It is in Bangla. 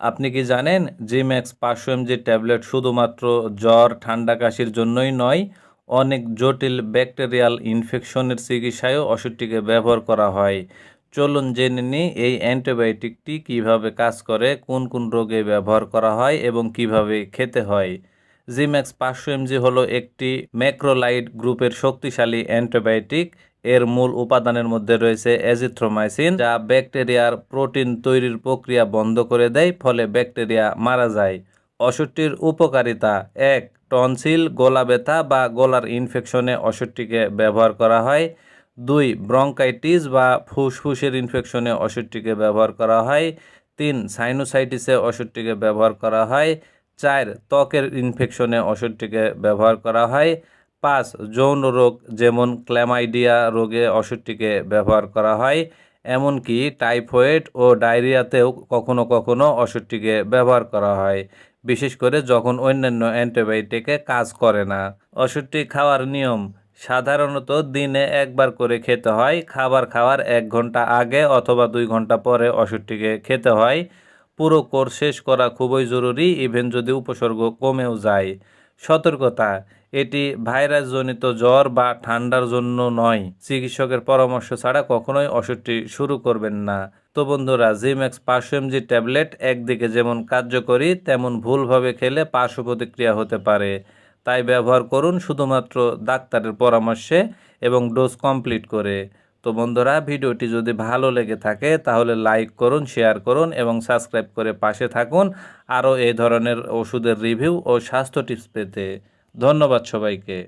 আপনি কি জানেন জিম্যাক্স পাঁচশো এমজি ট্যাবলেট শুধুমাত্র জ্বর, ঠান্ডা কাশির জন্যই নয়, অনেক জটিল ব্যাকটেরিয়াল ইনফেকশনের চিকিৎসায়ও ওষুধটিকে ব্যবহার করা হয়। চলুন জেনে নিই এই অ্যান্টিবায়োটিকটি কীভাবে কাজ করে, কোন কোন রোগে ব্যবহার করা হয় এবং কীভাবে খেতে হয়। জিম্যাক্স পাঁচশো এমজি হলো একটি ম্যাক্রোলাইড গ্রুপের শক্তিশালী অ্যান্টিবায়োটিক। এর মূল উপাদানের মধ্যে রয়েছে অ্যাজিথ্রোমাইসিন যা ব্যাকটেরিয়ার প্রোটিন তৈরির প্রক্রিয়া বন্ধ করে দেয়, ফলে ব্যাকটেরিয়া মারা যায়। ওষুধটির উপকারিতা এক, টনসিল, গলা ব্যথা বা গলার ইনফেকশনে ওষুধটিকে ব্যবহার করা হয়। দুই, ব্রঙ্কাইটিস বা ফুসফুসের ইনফেকশনে ওষুধটিকে ব্যবহার করা হয়। তিন, সাইনোসাইটিসে ওষুধটিকে ব্যবহার করা হয়। চার, ত্বকের ইনফেকশনে ওষুধটিকে ব্যবহার করা হয়। পাঁচ যৌন রোগ যেমন ক্ল্যামাইডিয়া রোগে ওষুধটিকে ব্যবহার করা হয়, এমনকি টাইফয়েড ও ডায়রিয়াতেও কখনো কখনো ওষুধটিকে ব্যবহার করা হয়, বিশেষ করে যখন অন্যান্য অ্যান্টিবায়োটিকে কাজ করে না। ওষুধটি খাওয়ার নিয়ম, সাধারণত দিনে একবার করে খেতে হয়, খাবার খাওয়ার এক ঘণ্টা আগে অথবা দুই ঘণ্টা পরে ওষুধটিকে খেতে হয়। পুরো কোর্স শেষ করা খুবই জরুরি, ইভেন যদি উপসর্গ কমেও যায়। সতর্কতা। এটি ভাইরাসজনিত জ্বর বা ঠান্ডার জন্য নয়। চিকিৎসকের পরামর্শ ছাড়া কখনোই ওষুধটি শুরু করবেন না। তো বন্ধুরা জিম্যাক্স পাঁচশো ট্যাবলেট একদিকে যেমন কার্যকরী, তেমন ভুলভাবে খেলে পার্শ্ব প্রতিক্রিয়া হতে পারে। তাই ব্যবহার করুন শুধুমাত্র ডাক্তারের পরামর্শে এবং ডোজ কমপ্লিট করে। তো বন্ধুরা, ভিডিওটি যদি ভালো লেগে থাকে, তাহলে লাইক করুন, শেয়ার করুন এবং সাবস্ক্রাইব করে পাশে থাকুন। আরও এই ধরনের ওষুধের রিভিউ ও স্বাস্থ্য টিপস পেতে। ধন্যবাদ সবাইকে।